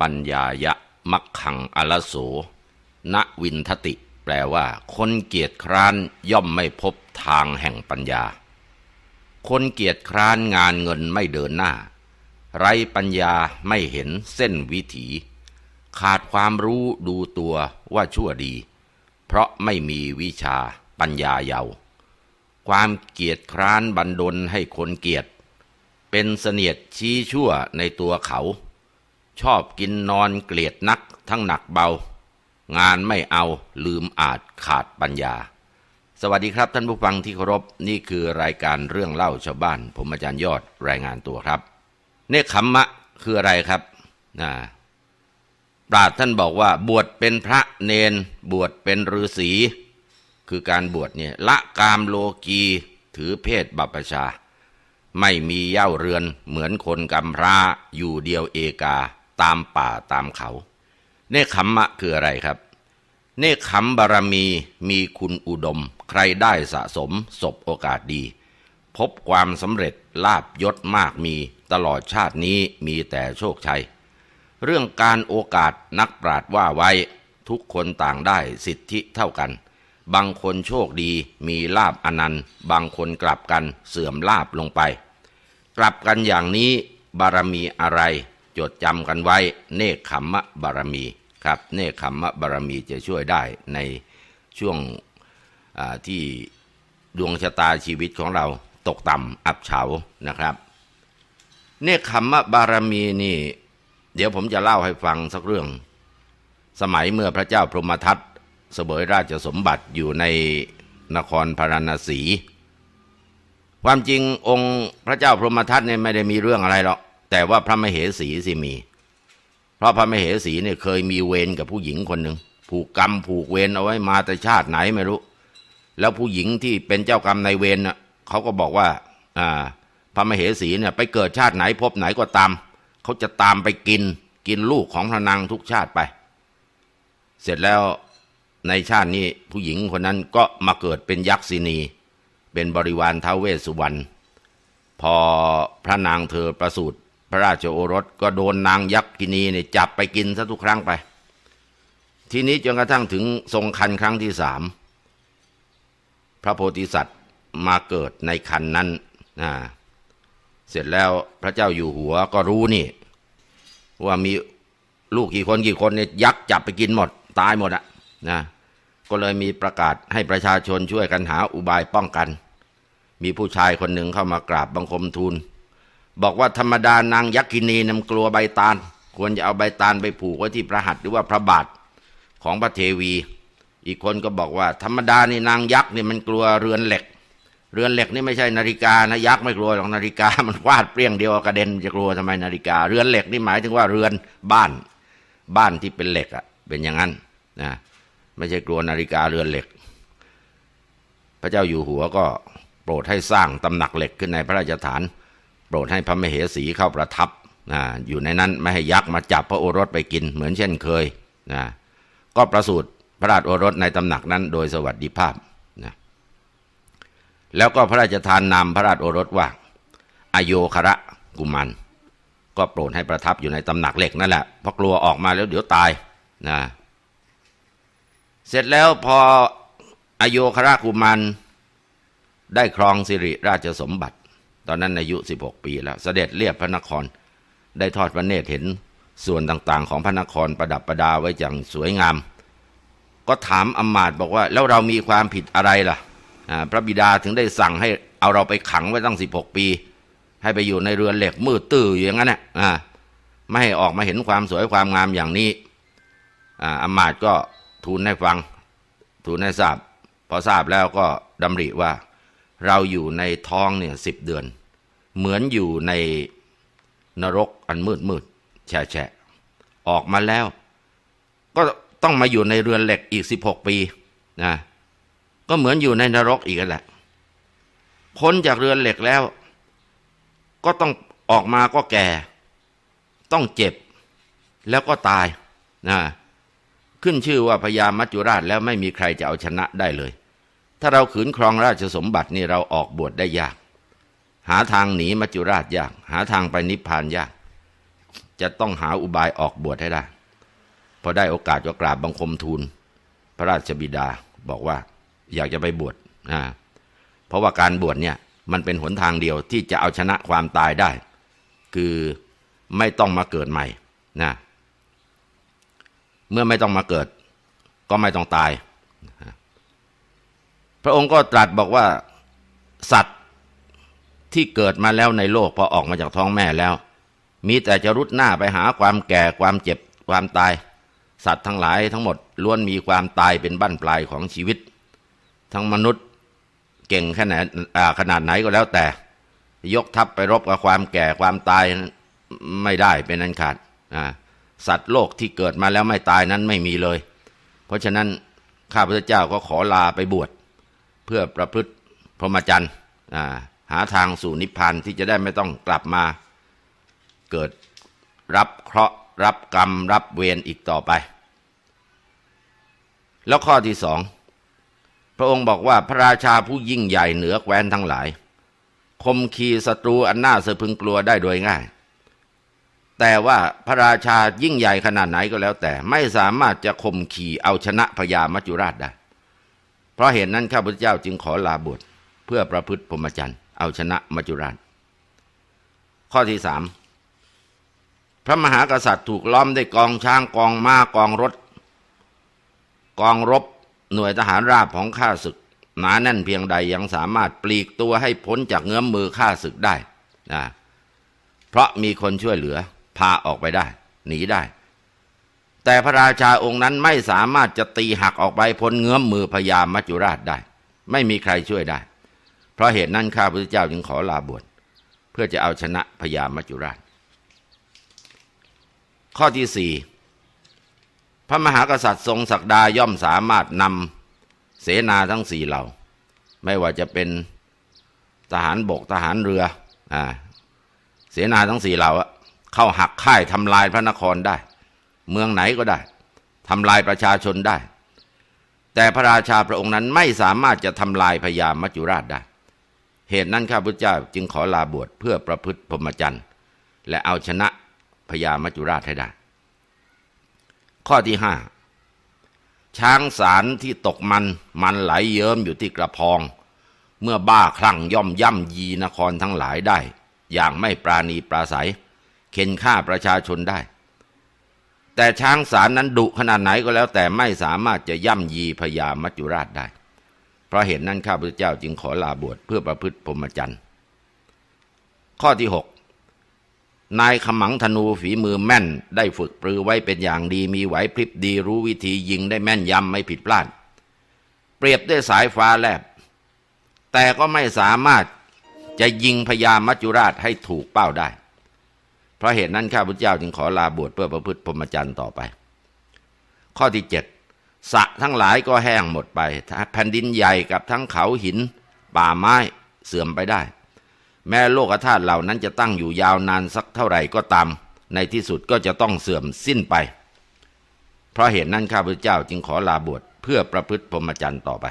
ปัญญายะมักขังอลโสณวินทติ แปลว่า คนเกียจคร้านย่อมไม่พบทางแห่งปัญญา คนเกียจคร้านงานเงินไม่เดินหน้า ไรปัญญาไม่เห็นเส้นวิถี ขาดความรู้ดูตัวว่าชั่วดี เพราะไม่มีวิชาปัญญาเยาวความเกียจคร้านบันดลให้คนเกียจเป็นเสนียดชี้ชั่วในตัวเขา ชอบกินนอนเกลียดนักทั้งหนักเบา งานไม่เอาลืมอาจขาดปัญญา สวัสดีครับท่านผู้ฟังที่เคารพนี่คือรายการเรื่องเล่าชาวบ้าน ผมอาจารย์ยอดรายงานตัวครับ เนคขมมะคืออะไรครับนะปราชญ์ท่านบอกว่าบวชเป็นพระเนน บวชเป็นฤาษีคือการบวชเนี่ยละกามโลกีถือเพศบัพชา ไม่มีเย่าเรือนเหมือนคนกำพร้าอยู่เดียวเอกา ตามป่าตามเขา เนคขมมะคืออะไรครับ เนคขมบารมีมีคุณอุดม ใครได้สะสมศพโอกาสดี พบความสำเร็จลาบยศมากมีตลอดชาตินี้มีแต่โชคชัย เรื่องการโอกาสนักปราดว่าไว้ ทุกคนต่างได้สิทธิเท่ากัน บางคนโชคดีมีลาบอนันต์บางคนกลับกันเสื่อมลาบลงไป กลับกันอย่างนี้บารมีอะไร จดจำกันไว้ เนคขมมะบารมีครับ เนคขมมะบารมีจะช่วยได้ในช่วงที่ดวงชะตาชีวิตของเราตกต่ำอับเฉานะครับ เนคขมมะบารมีนี่ เดี๋ยวผมจะเล่าให้ฟังสักเรื่อง สมัยเมื่อพระเจ้าพรหมทัตเสวยราชสมบัติอยู่ในนครพาราณสี ความจริงองค์พระเจ้าพรหมทัตเนี่ยไม่ได้มีเรื่องอะไรหรอก แต่ว่าพระมเหสีสิมี เพราะพระมเหสีเนี่ยเคยมีเวรกับผู้หญิงคนหนึ่งผูกกรรมผูกเวรเอาไว้มาแต่ชาติไหนไม่รู้ แล้วผู้หญิงที่เป็นเจ้ากรรมในเวรน่ะเขาก็บอกว่าอ่าพระมเหสีเนี่ยไปเกิดชาติไหนพบไหนก็ตามเขาจะตามไปกินกินลูกของพระนางทุกชาติไป เสร็จแล้วในชาตินี้ผู้หญิงคนนั้นก็มาเกิดเป็นยักษินี เป็นบริวารท้าวเวสสุวรรณพอพระนางเธอประสูติ พระราชโอรสก็โดนนางยักษ์กินีเนี่ยจับไปกินซะทุกครั้งไป ทีนี้จนกระทั่งถึงทรงคันครั้งที่สามพระโพธิสัตว์มาเกิดในคันนั้นนะเสร็จแล้วพระเจ้าอยู่หัวก็รู้นี่ ว่ามีลูกกี่คนกี่คนเนี่ยยักษ์จับไปกินหมด ตายหมดอะนะก็เลยมีประกาศให้ประชาชนช่วยกันหาอุบายป้องกัน มีผู้ชายคนหนึ่งเข้ามากราบบังคมทูล บอกว่าธรรมดานางยักษินีนำกลัวใบตาล ควรจะเอาใบตาลไปผูกไว้ที่พระหัตถ์หรือว่าพระบาทของพระเทวี อีกคนก็บอกว่า ธรรมดานี่นางยักษ์นี่มันกลัวเรือนเหล็ก เรือนเหล็กนี่ไม่ใช่นาฬิกานะยักษ์ไม่กลัวหรอกนาฬิกา มันวาดเปรี้ยงเดียวกระเด็นจะกลัวทำไมนาฬิกา เรือนเหล็กนี่หมายถึงว่าเรือนบ้านบ้านที่เป็นเหล็กอะเป็นอย่างนั้นนะไม่ใช่กลัวนาฬิกาเรือนเหล็ก พระเจ้าอยู่หัวก็โปรดให้สร้างตำหนักเหล็กขึ้นในพระราชฐาน โปรดให้พระมเหสีเข้าประทับนะอยู่ในนั้นไม่ให้ยักษ์มาจับพระโอรสไปกินเหมือนเช่นเคยนะก็ประสูติพระราชโอรสในตำหนักนั้นโดยสวัสดิภาพนะแล้วก็พระราชทานนามพระราชโอรสว่า อโยคระกุมัน ก็โปรดให้ประทับอยู่ในตำหนักเหล็กนั่นแหละเพราะกลัวออกมาแล้วเดี๋ยวตายนะเสร็จแล้วพออโยครากุมันได้ครองสิริราชสมบัติ ตอนนั้นอายุ 16 ปีแล้ว เสด็จเรียบพระนคร ได้ทอดพระเนตรเห็นส่วนต่างๆ ของพระนครประดับประดาไว้อย่างสวยงาม ก็ถามอมาตบอกว่า แล้วเรามีความผิดอะไรล่ะ พระบิดาถึงได้สั่งให้เอาเราไปขังไว้ตั้ง 16 ปี ให้ไปอยู่ในเรือนเหล็กมืดตื้ออย่างนั้นนะไม่ให้ออกมาเห็นความสวยความงามอย่างนี้อมาตก็ทูลให้ฟัง ทูลให้ทราบพอทราบแล้วก็ดำริว่าเราอยู่ในท้องเนี่ยสิบเดือน เหมือนอยู่ในนรกอันมืดมืดแฉะแฉะออกมาแล้ว ก็ต้องมาอยู่ในเรือนเหล็กอีกสิบหกปีนะก็เหมือนอยู่ในนรกอีกแหละพ้นจากเรือนเหล็กแล้ว ก็ต้องออกมาก็แก่ ต้องเจ็บ แล้วก็ตายนะขึ้นชื่อว่าพญามัจจุราชแล้วไม่มีใครจะเอาชนะได้เลย ถ้าเราขืนครองราชสมบัตินี่เราออกบวชได้ยาก หาทางหนีมัจจุราชยาก หาทางไปนิพพานยาก จะต้องหาอุบายออกบวชให้ได้พอได้โอกาสก็กราบบังคมทูล พระราชบิดาบอกว่า อยากจะไปบวชนะเพราะว่าการบวชเนี่ยมันเป็นหนทางเดียวที่จะเอาชนะความตายได้ คือไม่ต้องมาเกิดใหม่นะเมื่อไม่ต้องมาเกิด ก็ไม่ต้องตาย พระองค์ก็ตรัสบอกว่า สัตว์ ที่เกิดมาแล้วในโลกพอออกมาจากท้องแม่แล้ว มีแต่จะรุดหน้าไปหาความแก่ความเจ็บความตาย สัตว์ทั้งหลายทั้งหมดล้วนมีความตายเป็นบั้นปลายของชีวิต ทั้งมนุษย์เก่งขนาดขนาดไหนก็แล้วแต่ ยกทัพไปรบกับความแก่ความตายไม่ได้เป็นอันขาดสัตว์โลกที่เกิดมาแล้วไม่ตายนั้นไม่มีเลย เพราะฉะนั้นข้าพเจ้าก็ขอลาไปบวชเพื่อประพฤติพรหมจรรย์ หาทางสู่นิพพานที่จะได้ไม่ต้องกลับมาเกิดรับเคราะห์รับกรรม รับเวรอีกต่อไป แล้วข้อที่สองพระองค์บอกว่าพระราชาผู้ยิ่งใหญ่เหนือแคว้นทั้งหลาย คมขีศัตรูอันน่าสะพึงกลัวได้โดยง่าย แต่ว่าพระราชายิ่งใหญ่ขนาดไหนก็แล้วแต่ไม่สามารถจะข่มขี่เอาชนะพญามัจจุราชได้ เพราะเหตุนนั้นข้าพเจ้าจึงขอลาบวชเพื่อประพฤติพรหมจรรย์ เอาชนะมัจจุราช ข้อที่สามพระมหากษัตริย์ถูกล้อมด้วยกองช้างกองม้ากองรถ กองรบหน่วยทหารราบของข้าศึก หนาแน่นเพียงใดยังสามารถปลีกตัวให้พ้นจากเงื้อมมือข้าศึกได้นะเพราะมีคนช่วยเหลือ พาออกไปได้ หนีได้ แต่พระราชาองค์นั้นไม่สามารถจะตีหักออกไปพ้นเงื้อมมือพญามัจจุราชได้ ไม่มีใครช่วยได้ ราะเหตุนั้นข้าพระเจ้าจึงขอลาบวชเพื่อจะเอาชนะพญามัจจุราช ข้อที่สี่พระมหากษัตริย์ทรงศักดาย่อมสามารถนำเสนาทั้งสี่เหล่า ไม่ว่าจะเป็นทหารบกทหารเรืออ่าเสนาทั้งสี่เหล่าเข้าหักค่ายทำลายพระนครได้ เมืองไหนก็ได้ทำลายประชาชนได้ แต่พระราชาพระองค์นั้นไม่สามารถจะทำลายพญามัจจุราชได้ เหตุนั้นข้าพุทธเจ้าจึงขอลาบวชเพื่อประพฤติพรหมจรรย์ และเอาชนะพญามัจจุราชให้ได้ ข้อที่ห้าช้างสารที่ตกมันมันไหลเยิ้มอยู่ที่กระพอง เมื่อบ้าคลั่งย่อมย่ำยีนครทั้งหลายได้ อย่างไม่ปราณีปราศัย เข็นฆ่าประชาชนได้ แต่ช้างสารนั้นดุขนาดไหนก็แล้วแต่ไม่สามารถจะย่ำยีพญามัจจุราชได้ เพราะเหตุนั้นข้าพเจ้าจึงขอลาบวชเพื่อประพฤติพรหมจรรย์ข้อที่หกนายขมังธนูฝีมือแม่น ได้ฝึกปรือไว้เป็นอย่างดีมีไหวพริบดีรู้วิธียิงได้แม่นยำไม่ผิดพลาด เปรียบด้วยสายฟ้าแลบ แต่ก็ไม่สามารถจะยิงพญามัจจุราชให้ถูกเป้าได้ เพราะเหตุนั้นข้าพุทธเจ้าจึงขอลาบวชเพื่อประพฤติพรหมจรรย์ต่อไป ข้อที่เจ็ด สะทั้งหลายก็แห้งหมดไปแผ่นดินใหญ่กับทั้งเขาหิน ป่าไม้เสื่อมไปได้ แม้โลกธาตุเหล่านั้นจะตั้งอยู่ยาวนานสักเท่าไหร่ก็ตาม ในที่สุดก็จะต้องเสื่อมสิ้นไป เพราะเหตุนั้นข้าพเจ้าจึงขอลาบวชเพื่อประพฤติพรหมจรรย์ต่อไป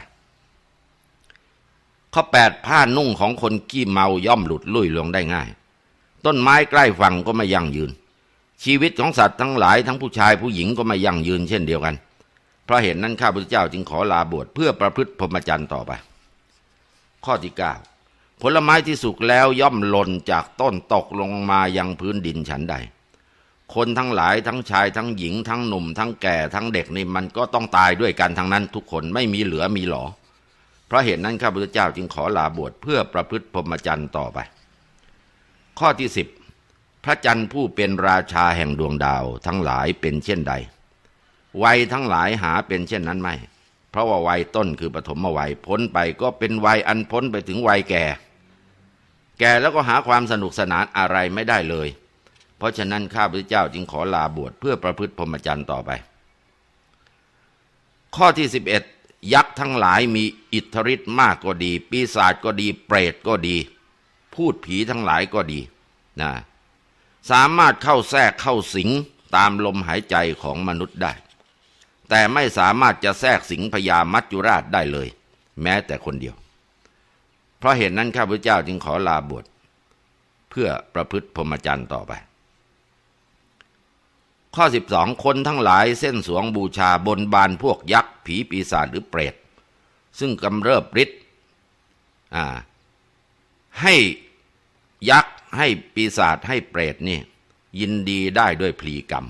ข้อแปดผ้านุ่งของคนขี้เมาย่อมหลุดลุ่ยลงได้ง่าย ต้นไม้ใกล้ฝั่งก็ไม่ยั่งยืน ชีวิตของสัตว์ทั้งหลายทั้งผู้ชายผู้หญิงก็ไม่ยั่งยืนเช่นเดียวกัน เพราะเหตุนั้นข้าพเจ้าจึงขอลาบวชเพื่อประพฤติพรหมจรรย์ต่อไป ข้อที่เก้าผลไม้ที่สุกแล้วย่อมหล่นจากต้นตกลงมายังพื้นดินฉันใด คนทั้งหลายทั้งชายทั้งหญิงทั้งหนุ่ม ทั้งแก่ทั้งเด็กนี่มันก็ต้องตายด้วยกันทั้งนั้นทุกคนไม่มีเหลือมีหลอ เพราะเหตุนั้นข้าพุทธเจ้าจึงขอลาบวชเพื่อประพฤติพรหมจรรย์ต่อไป ข้อที่สิบพระจันทร์ผู้เป็นราชาแห่งดวงดาวทั้งหลายเป็นเช่นใด วัยทั้งหลายหาเป็นเช่นนั้นไม่ เพราะว่าวัยต้นคือปฐมวัยพ้นไปก็เป็นวัยอันพ้นไปถึงวัยแก่ แก่แล้วก็หาความสนุกสนานอะไรไม่ได้เลย เพราะฉะนั้นข้าพเจ้าจึงขอลาบวชเพื่อประพฤติพรหมจรรย์ต่อไป ข้อที่สิบเอ็ดยักษ์ทั้งหลายมีอิทธิฤทธิ์มากก็ดี ปีศาจก็ดี เปรตก็ดี พูดผีทั้งหลายก็ดีนะสามารถเข้าแทรกเข้าสิงตามลมหายใจของมนุษย์ได้ แต่ไม่สามารถจะแทรกสิงพญามัจจุราชได้เลย แม้แต่คนเดียว เพราะเหตุนั้นข้าพเจ้าจึงขอลาบวชเพื่อประพฤติพรหมจรรย์ต่อไป ข้อ 12 คนทั้งหลายเส้นสวงบูชาบนบานพวกยักษ์ ผีปีศาจหรือเปรต ซึ่งกำเริบฤทธิ์ให้ยักษ์ให้ปีศาจให้เปรตนี่ยินดีได้ด้วยพลีกรรม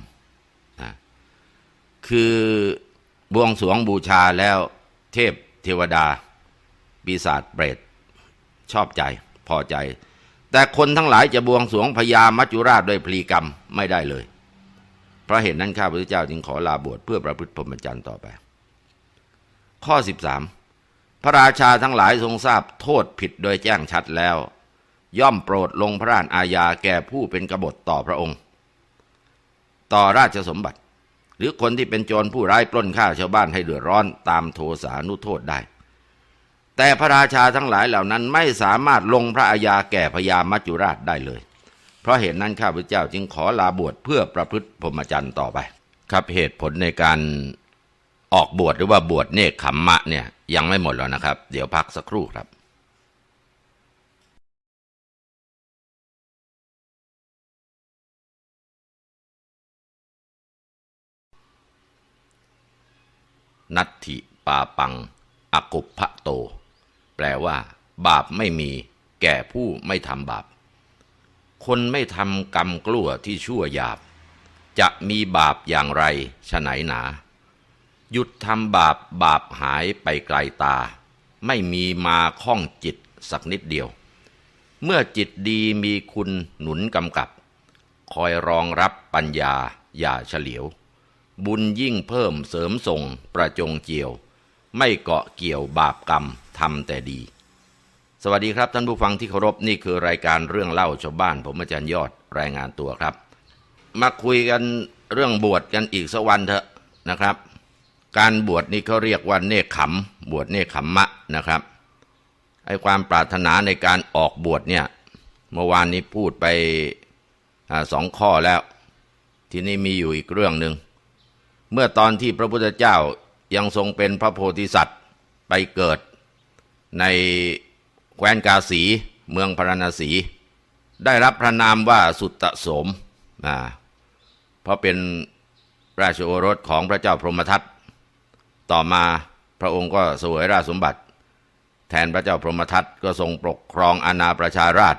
คือบวงสรวงบูชาแล้วเทพเทวดา ปีศาจเปรตชอบใจพอใจ แต่คนทั้งหลายจะบวงสรวงพญามัจจุราชด้วยพลีกรรมไม่ได้เลย เพราะเหตุนั้นข้าพเจ้าจึงขอลาบวชเพื่อประพฤติพรหมจรรย์ต่อไป ข้อ 13 พระราชาทั้งหลายทรงทราบโทษผิดโดยแจ้งชัดแล้ว ย่อมโปรดลงพระราชอาญาแก่ผู้เป็นกบฏต่อพระองค์ ต่อราชสมบัติ หรือคนที่เป็นโจรผู้ร้ายปล้นฆ่าชาวบ้านให้เดือดร้อนตามโทสานุโทษได้ แต่พระราชาทั้งหลายเหล่านั้นไม่สามารถลงพระอาญาแก่พญามัจจุราชได้เลย เพราะเหตุนั้นข้าพเจ้าจึงขอลาบวชเพื่อประพฤติพรหมจรรย์ต่อไป ครับเหตุผลในการออกบวชหรือว่าบวชเนคขมมะเนี่ยยังไม่หมดแล้วนะครับ เดี๋ยวพักสักครู่ครับ นัตถิปาปัง อกุปพะโต แปลว่า บาปไม่มีแก่ผู้ไม่ทำบาป คนไม่ทำกรรมกลัวที่ชั่วหยาบ จะมีบาปอย่างไรฉไหนหนา หยุดทำบาปบาปหายไปไกลตา ไม่มีมาข้องจิตสักนิดเดียว เมื่อจิตดีมีคุณหนุนกำกับ คอยรองรับปัญญาอย่าเฉลียว บุญยิ่งเพิ่มเสริมส่งประจงเจียว ไม่เกาะเกี่ยวบาปกรรมทำแต่ดี สวัสดีครับท่านผู้ฟังที่เคารพนี่คือรายการเรื่องเล่าชาวบ้าน ผมอาจารย์ยอดรายงานตัวครับ มาคุยกันเรื่องบวชกันอีกสักวันเถอะนะครับ การบวชนี่เขาเรียกว่าเนคขมบวชเนคขมมะนะครับไอ้ความปรารถนาในการออกบวชเนี่ยเมื่อวานนี้พูดไปอสองข้อแล้ว ทีนี้มีอยู่อีกเรื่องหนึ่ง เมื่อตอนที่พระพุทธเจ้ายังทรงเป็นพระโพธิสัตว์ไปเกิดในแคว้นกาสีเมืองพาราณสี ได้รับพระนามว่าสุตตโสมนะเพราะเป็นราชโอรสของพระเจ้าพรหมทัตต่อมาพระองค์ก็เสวยราชสมบัติ แทนพระเจ้าพรหมทัตก็ทรงปกครองอาณาประชาราช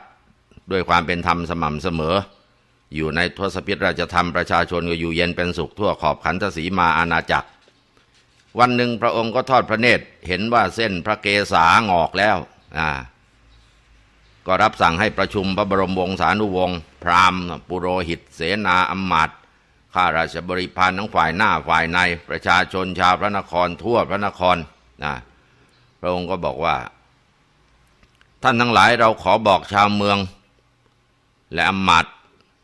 ด้วยความเป็นธรรมสม่ำเสมอ อยู่ในทศพิธราชธรรมประชาชนก็อยู่เย็นเป็นสุขทั่วขอบขันธสีมาอาณาจักร วันหนึ่งพระองค์ก็ทอดพระเนตรเห็นว่าเส้นพระเกศางอกแล้วอ่าก็รับสั่งให้ประชุมพระบรมวงศานุวงศ์พราหมณ์ ปุโรหิต เสนาอำมาตย์ข้าราชบริพารทั้งฝ่ายหน้าฝ่ายใน ประชาชนชาวพระนครทั่วพระนครนะพระองค์ก็บอกว่า ท่านทั้งหลายเราขอบอกชาวเมือง และอำมาตย์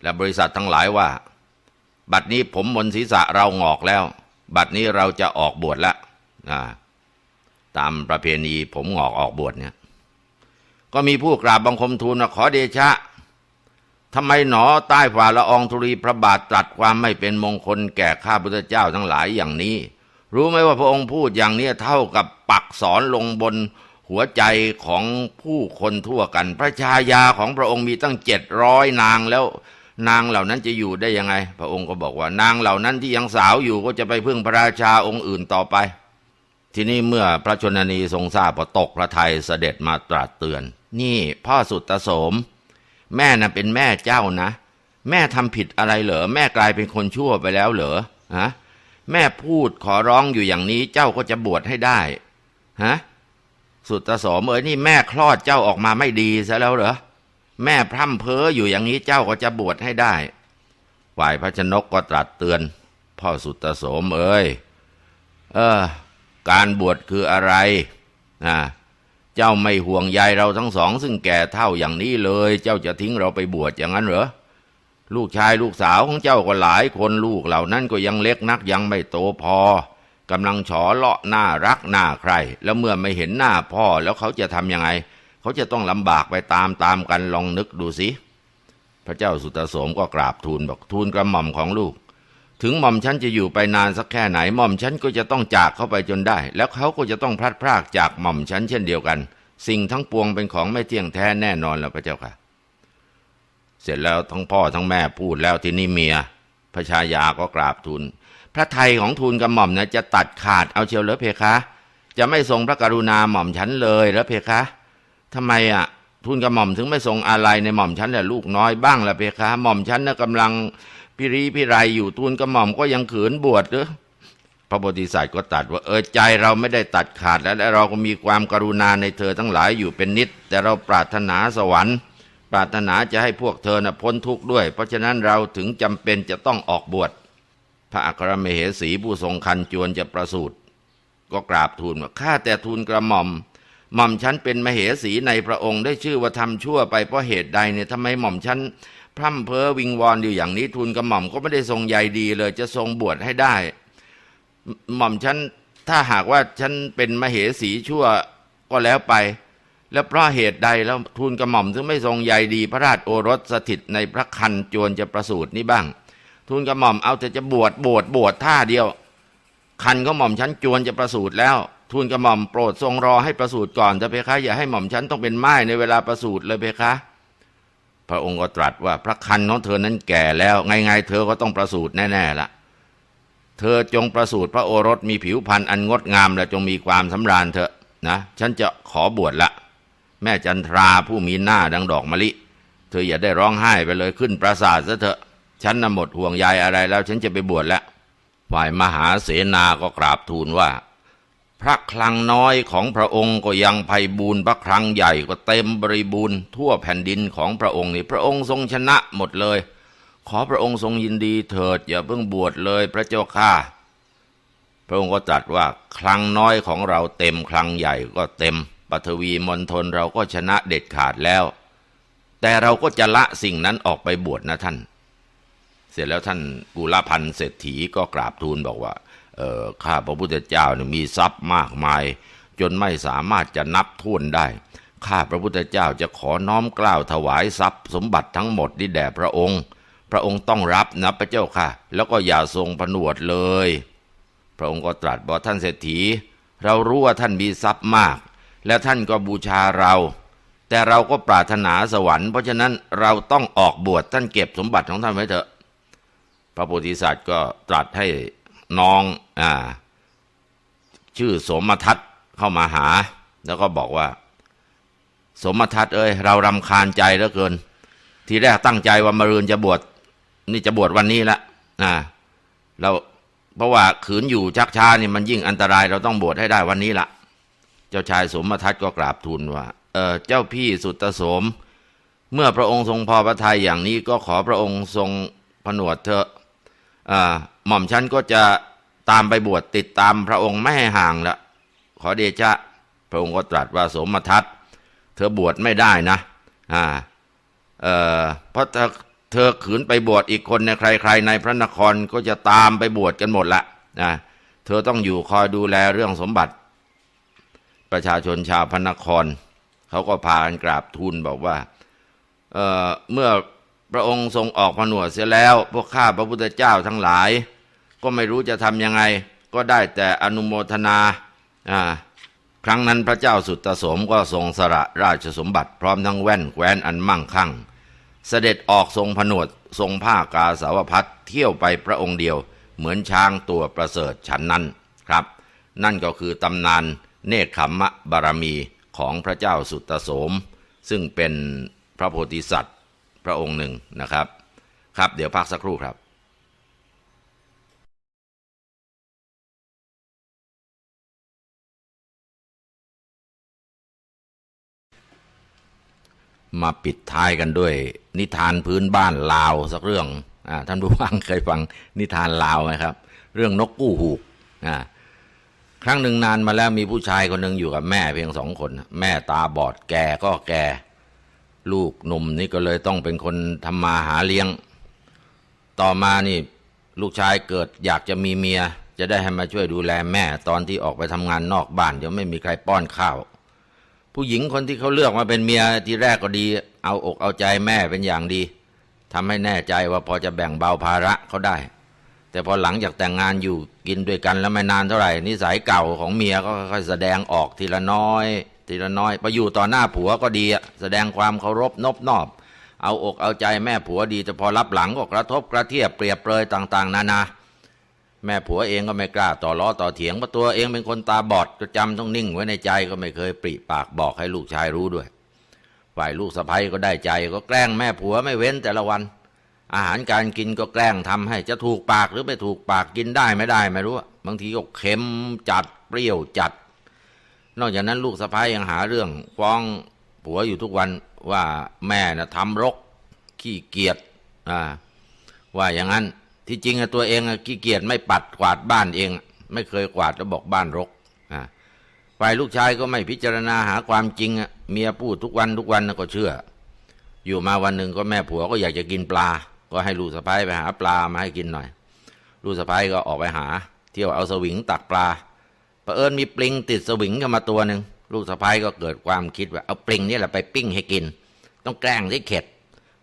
และบริษัททั้งหลายว่า บัดนี้ผมบนศีรษะเรางอกแล้ว บัดนี้เราจะออกบวชแล้วนะตามประเพณีผมงอกออกบวชเนี่ย ก็มีผู้กราบบังคมทูลขอเดชะทำไมหนอใต้ฝ่าละอองธุรีพระบาทตรัสความไม่เป็นมงคลแก่ข้าพุทธเจ้าทั้งหลายอย่างนี้ รู้ไหมว่าพระองค์พูดอย่างนี้เท่ากับปักสอนลงบนหัวใจของผู้คนทั่วกัน พระชายาของพระองค์มีตั้งเจ็ดร้อยนางแล้ว นางเหล่านั้นจะอยู่ได้ยังไง พระองค์ก็บอกว่านางเหล่านั้นที่ยังสาวอยู่ก็จะไปพึ่งพระราชาองค์อื่นต่อไป ทีนี้เมื่อพระชนนีทรงทราบก็ตกพระทัยเสด็จมาตรัสเตือน นี่พ่อสุตโสม แม่น่ะเป็นแม่เจ้านะ แม่ทำผิดอะไรเหรอแม่กลายเป็นคนชั่วไปแล้วเหรอฮะแม่พูดขอร้องอยู่อย่างนี้เจ้าก็จะบวชให้ได้ฮะสุตโสมเอ้ยนี่แม่คลอดเจ้าออกมาไม่ดีซะแล้วเหรอ แม่พร่ำเพ้ออยู่อย่างนี้เจ้าก็จะบวชให้ได้ ฝ่ายพระชนกก็ตรัสเตือน พ่อสุตโสมเอ้ย เออ การบวชคืออะไรอ่าเจ้าไม่ห่วงใยเราทั้งสอง ซึ่งแก่เท่าอย่างนี้เลย เจ้าจะทิ้งเราไปบวชอย่างนั้นเหรอ ลูกชายลูกสาวของเจ้าก็หลายคนลูกเหล่านั้นก็ยังเล็กนักยังไม่โตพอกำลังฉอเลาะหน้ารักหน้าใคร แล้วเมื่อไม่เห็นหน้าพ่อแล้วเขาจะทำยังไง เขาจะต้องลำบากไปตามตามกันลองนึกดูสิ พระเจ้าสุตโสมก็กราบทูลบอกทูลกระหม่อมของลูก ถึงหม่อมฉันจะอยู่ไปนานสักแค่ไหนหม่อมฉันก็จะต้องจากเขาไปจนได้ แล้วเขาก็จะต้องพลัดพรากจากหม่อมฉันเช่นเดียวกัน สิ่งทั้งปวงเป็นของไม่เที่ยงแท้แน่นอนแล้วพระเจ้าค่ะ เสร็จแล้วทั้งพ่อทั้งแม่พูดแล้วที่นี้เมียพระชายาก็กราบทูลพระไทยของทูลกระหม่อมนะจะตัดขาดเอาเชียวเหรือเพคะ จะไม่ทรงพระกรุณาหม่อมฉันเลยเหรือเพคะ ทำไมอะทูลกระหม่อมถึงไม่ทรงอะไรในหม่อมฉันแหละลูกน้อยบ้างละเพคะ หม่อมฉันน่ะกำลังพิรีพิไรอยู่ทูลกระหม่อมก็ยังขืนบวชหรือพระโพธิสัตว์ก็ตรัดว่าเออใจเราไม่ได้ตัดขาดแล้วและเราก็มีความกรุณาในเธอทั้งหลายอยู่เป็นนิด แต่เราปรารถนาสวรรค์ ปรารถนาจะให้พวกเธอน่ะพ้นทุกข์ด้วย เพราะฉะนั้นเราถึงจำเป็นจะต้องออกบวชพระอัครมเหสีผู้ทรงคันจวนจะประสูติก็กราบทูลว่าข้าแต่ทูลกระหม่อม หม่อมฉันเป็นมเหสีในพระองค์ได้ชื่อว่าทำชั่วไปเพราะเหตุใดเนี่ยทำไมหม่อมฉันพร่ำเพ้อวิงวอนอยู่อย่างนี้ทูลกระหม่อมก็ไม่ได้ทรงใยดีเลย จะทรงบวชให้ได้ หม่อมฉันถ้าหากว่าฉันเป็นมเหสีชั่วก็แล้วไป แล้วเพราะเหตุใดแล้วทูลกระหม่อมถึงไม่ทรงใยดี พระราชโอรสสถิตในพระคันจวนจะประสูตินี้บ้าง ทูลกระหม่อมเอาแต่จะบวชบวชบวชท่าเดียว คันก็หม่อมฉันจวนจะประสูติแล้ว ทูลกระหม่อมโปรดทรงรอให้ประสูติก่อนจะเพคะ อย่าให้หม่อมฉันต้องเป็นไม้ในเวลาประสูติเลยเพคะ พระองค์ก็ตรัสว่าพระคันของเธอนั้นแก่แล้วไงๆเธอก็ต้องประสูติแน่ๆละเธอจงประสูติพระโอรสมีผิวพรรณอันงดงามและจงมีความสำราญเถอะนะฉันจะขอบวชละแม่จันทราผู้มีหน้าดังดอกมะลิ เธออย่าได้ร้องไห้ไปเลยขึ้นปราสาทซะเถอะฉันน่ะหมดห่วงใยอะไรแล้ว ฉันจะไปบวชแล้วฝ่ายมหาเสนาก็กราบทูลว่า พระคลังน้อยของพระองค์ก็ยังไพบูรณ์พระคลังใหญ่ก็เต็มบริบูรณ์ทั่วแผ่นดินของพระองค์นี่พระองค์ทรงชนะหมดเลย ขอพระองค์ทรงยินดีเถิดอย่าเพิ่งบวชเลยพระเจ้าข้าพระองค์ก็ตรัสว่าคลังน้อยของเราเต็มคลังใหญ่ก็เต็มปัทวีมณฑลเราก็ชนะเด็ดขาดแล้ว แต่เราก็จะละสิ่งนั้นออกไปบวชนะท่าน เสร็จแล้วท่านกุลพันธ์เศรษฐีก็กราบทูลบอกว่า ข้าพระพุทธเจ้าเนี่ยมีทรัพย์มากมาย จนไม่สามารถจะนับท่วนได้ ข้าพระพุทธเจ้าจะขอน้อมกล้าวถวายทรัพย์สมบัติทั้งหมดนี่แด่พระองค์ พระองค์ต้องรับนะพระเจ้าค่ะ แล้วก็อย่าทรงผนวดเลย พระองค์ก็ตรัสบอกท่านเศรษฐี เรารู้ว่าท่านมีทรัพย์มาก และท่านก็บูชาเรา แต่เราก็ปรารถนาสวรรค์เพราะฉะนั้นเราต้องออกบวชท่านเก็บสมบัติของท่านไว้เถอะพระโพธิสัตว์ก็ตรัสให้ น้องอ่าชื่อสมทัศน์เข้ามาหา แล้วก็บอกว่า สมทัศน์เอ้ยเรารำคาญใจเหลือเกิน ทีแรกตั้งใจว่ามารืนจะบวชนี่จะบวชวันนี้ละอ่าเราเพราะว่าขืนอยู่ชักช้านี่มันยิ่งอันตรายเราต้องบวชให้ได้วันนี้ละเจ้าชายสมทัศน์ก็กราบทูลว่าเออเจ้าพี่สุตโสม เมื่อพระองค์ทรงพอพระทัยอย่างนี้ก็ขอพระองค์ทรงผนวดเถอะ หม่อมฉันก็จะตามไปบวชติดตามพระองค์ไม่ให้ห่างละขอเดชะ พระองค์ก็ตรัสว่าสมทัศเธอบวชไม่ได้นะอ่าเออเพราะเธอขืนไปบวชอีกคนในใคร ๆ ในพระนครก็จะตามไปบวชกันหมดละนะเธอต้องอยู่คอยดูแลเรื่องสมบัติ ประชาชนชาวพระนคร เขาก็พากันกราบทูลบอกว่าเออเมื่อ ระองค์ทรงออกผนวดเสียแล้ว พวกข้าพระพุทธเจ้าทั้งหลาย ก็ไม่รู้จะทำยังไง ก็ได้แต่อนุโมทนาอ่าครั้งนั้นพระเจ้าสุตโสมก็ทรงสละราชสมบัติพร้อมทั้งแว่นแคว้นอันมั่งคั่ง เสด็จออกทรงผนวดทรงผ้ากาสาวพัดเที่ยวไปพระองค์เดียว เหมือนช้างตัวประเสริฐฉันนั้นครับ นั่นก็คือตำนานเนคขมมะบารมีของพระเจ้าสุตโสม ซึ่งเป็นพระโพธิสัตว์ พระองค์หนึ่งนะครับ ครับ เดี๋ยวพักสักครู่ครับมาปิดท้ายกันด้วย นิทานพื้นบ้านลาวสักเรื่องอท่านผู้ฟังเคยฟังนิทานลาวไหมครับ เรื่องนกกู้หูกครั้งหนึ่งนานมาแล้วมีผู้ชายคนหนึ่งอยู่กับแม่เพียงสองคน แม่ตาบอดแกก็แก ลูกหนุ่มนี่ก็เลยต้องเป็นคนทำมาหาเลี้ยง ต่อมานี่ลูกชายเกิดอยากจะมีเมีย จะได้ให้มาช่วยดูแลแม่ ตอนที่ออกไปทำงานนอกบ้านเดี๋ยวไม่มีใครป้อนข้าว ผู้หญิงคนที่เขาเลือกมาเป็นเมียทีแรกก็ดี เอาอกเอาใจแม่เป็นอย่างดีทำให้แน่ใจว่าพอจะแบ่งเบาภาระเขาได้ แต่พอหลังจากแต่งงานอยู่กินด้วยกันแล้วไม่นานเท่าไหร่นิสัยเก่าของเมียก็ค่อยแสดงออกทีละน้อย ทีละน้อยไปอยู่ต่อหน้าผัวก็ดีแสดงความเคารพนบนอบ เอาอกเอาใจแม่ผัวดีแต่พอรับหลังก็กระทบกระเทียบเปรียบเปรยต่าง ๆ นานา แม่ผัวเองก็ไม่กล้าต่อล้อต่อเถียงเพราะตัวเองเป็นคนตาบอดก็จำต้องนิ่งไว้ในใจก็ไม่เคยปริปากบอกให้ลูกชายรู้ด้วย ฝ่ายลูกสะใภ้ก็ได้ใจ ก็แกล้งแม่ผัวไม่เว้นแต่ละวัน อาหารการกินก็แกล้งทำให้จะถูกปากหรือไม่ถูกปากกินได้ไม่ได้ไม่รู้บางทีก็เค็มจัดเปรี้ยวจัด นอกจากนั้นลูกสะใภ้ยังหาเรื่องฟ้องผัวอยู่ทุกวันว่าแม่น่ะทำรก ขี้เกียจอ่าว่าอย่างนั้นที่จริงตัวเองขี้เกียจไม่ปัดกวาดบ้านเอง ไม่เคยกวาดแล้วบอกบ้านรกอ่าฝ่ายลูกชายก็ไม่พิจารณาหาความจริงเมียพูดทุกวันทุกวันก็เชื่อ อยู่มาวันหนึ่งก็แม่ผัวก็อยากจะกินปลา ก็ให้ลูกสะพ้ายไปหาปลามาให้กินหน่อย ลูกสะพ้ายก็ออกไปหา เที่ยวเอาสวิงตักปลา เผอิญมีปลิงติดสวิงเข้ามาตัวหนึ่งลูกสะพ้ายก็เกิดความคิดว่าเอาปลิงนี่แหละไปปิ้งให้กิน ต้องแกล้งให้เข็ด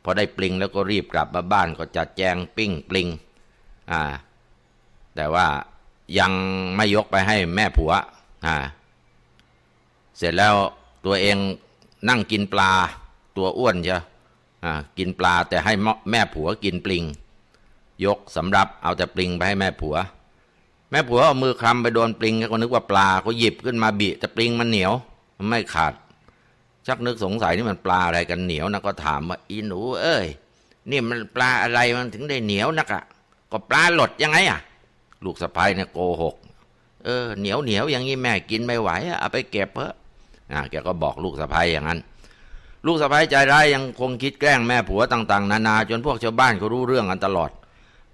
พอได้ปลิงแล้วก็รีบกลับมาบ้านก็จัดแจงปิ้งปลิงอ่า แต่ว่ายังไม่ยกไปให้แม่ผัวอ่าเสร็จแล้วตัวเองนั่งกินปลาตัวอ้วนใช่อ่ากินปลาแต่ให้แม่ผัวกินปลิง ยกสำรับเอาแต่ปลิงไปให้แม่ผัว แม่ผัวเอามือคลำไปโดนปลิงก็นึกว่าปลาก็หยิบขึ้นมาบิแต่ปลิงมันเหนียว มันไม่ขาด ชักนึกสงสัยนี่มันปลาอะไรกันเหนียวนะก็ถามว่าอีหนู เอ้ยนี่มันปลาอะไรมันถึงได้เหนียวนักอะก็ปลาหลดยังไงอะลูกสะพ้ายเนี่ยโกหก เออเหนียวเหนียวอย่างนี้แม่กินไม่ไหวอะเอาไปเก็บเถอะอ่าแกก็บอกลูกสะพ้ายอย่างนั้น ลูกสะพ้ายใจร้ายยังคงคิดแกล้งแม่ผัวต่าง ๆ นานา จนพวกชาวบ้านเขารู้เรื่องกันตลอด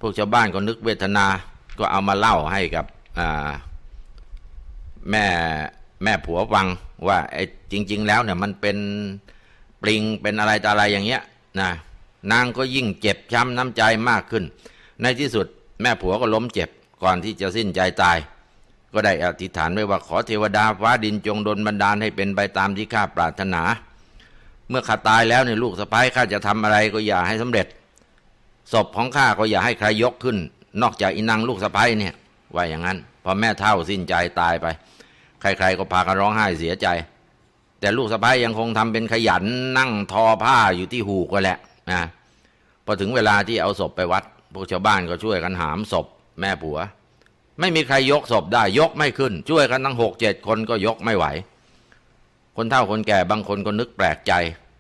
พวกชาวบ้านก็นึกเวทนา ก็เอามาเล่าให้กับแม่แม่ผัวฟังว่าไอ้จริง ๆ แล้วเนี่ยมันเป็นปลิงเป็นอะไรต่ออะไรอย่างเงี้ยนะนางก็ยิ่งเจ็บช้ำน้ำใจมากขึ้น ในที่สุดแม่ผัวก็ล้มเจ็บก่อนที่จะสิ้นใจตาย ก็ได้อธิษฐานไว้ว่าขอเทวดาฟ้าดินจงดลบันดาลให้เป็นไปตามที่ข้าปรารถนา เมื่อข้าตายแล้วเนี่ยลูกสะพ้ายข้าจะทำอะไรก็อย่าให้สำเร็จศพของข้าก็อย่าให้ใครยกขึ้น นอกจากอีนางลูกสะพ้ายเนี่ย ว่าอย่างนั้น พอแม่เท่าสิ้นใจตายไป ใครๆก็พากันร้องไห้เสียใจ แต่ลูกสะพ้ายยังคงทำเป็นขยันนั่งทอผ้าอยู่ที่หูก็แหละนะพอถึงเวลาที่เอาศพไปวัด พวกชาวบ้านก็ช่วยกันหามศพ แม่ผัว ไม่มีใครยกศพได้ยกไม่ขึ้น ช่วยกันทั้งหกเจ็ดคนก็ยกไม่ไหว คนเฒ่าคนแก่บางคนก็นึกแปลกใจ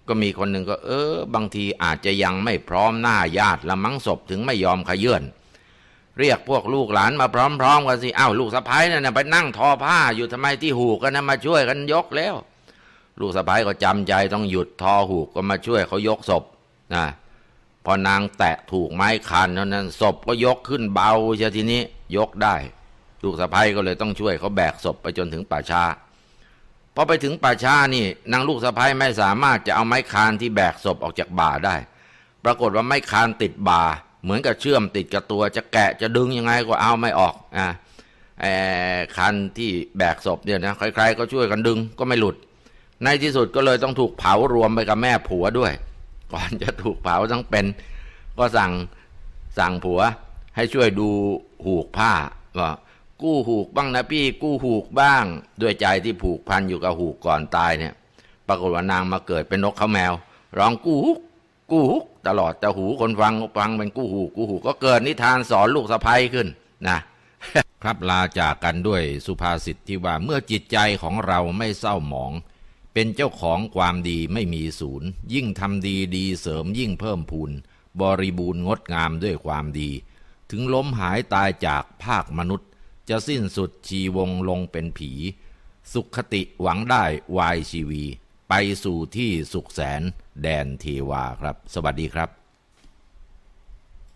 ก็มีคนหนึ่งก็เออ บางทีอาจจะยังไม่พร้อมหน้าญาติละมั้งศพถึงไม่ยอมขยื่น เรียกพวกลูกหลานมาพร้อม ๆ กันสิอ้าวลูกสะพ้ายนั่นนะไปนั่งทอผ้าอยู่ทำไมที่หูกันนะมาช่วยกันยกแล้ว ลูกสะพ้ายก็จำใจต้องหยุดทอหูก็มาช่วยเขายกศพนะพอนางแตะถูกไม้คานเท่านั้นศพก็ยกขึ้นเบาเชียทีนี้ยกได้ ลูกสะพ้ายก็เลยต้องช่วยเขาแบกศพไปจนถึงป่าช้าพอไปถึงป่าช้านี่นางลูกสะพ้ายไม่สามารถจะเอาไม้คานที่แบกศพออกจากบ่าได้ ปรากฏว่าไม้คานติดบ่า เหมือนกับเชื่อมติดกับตัวจะแกะจะดึงยังไงก็เอาไม่ออกอ่าไอ้คันที่แบกศพเนี่ยนะใครๆก็ช่วยกันดึงก็ไม่หลุด ในที่สุดก็เลยต้องถูกเผารวมไปกับแม่ผัวด้วย ก่อนจะถูกเผาทั้งเป็น ก็สั่งสั่งผัวให้ช่วยดูหูกผ้าว่ากู้หูกบ้างนะพี่กู้หูกบ้าง ด้วยใจที่ผูกพันอยู่กับหูกก่อนตายเนี่ย ปรากฏว่านางมาเกิดเป็นนกเขาแมว ร้องกู้ฮุกกู้ฮุก ตลอด แต่หูคนฟังฟังเป็นกู้หูกู้หู ก็เกิดนิทานสอนลูกสะใภ้ขึ้นนะครับลาจากกันด้วยสุภาษิตที่ว่าเมื่อจิตใจของเราไม่เศร้าหมอง เป็นเจ้าของความดีไม่มีศูนย์ ยิ่งทำดีดีเสริมยิ่งเพิ่มพูน บริบูรณ์งดงามด้วยความดี ถึงล้มหายตายจากภาคมนุษย์ จะสิ้นสุดชีวงลงเป็นผี สุขติหวังได้วายชีวี ไปสู่ที่สุขแสนแดนเทวาครับ สวัสดีครับ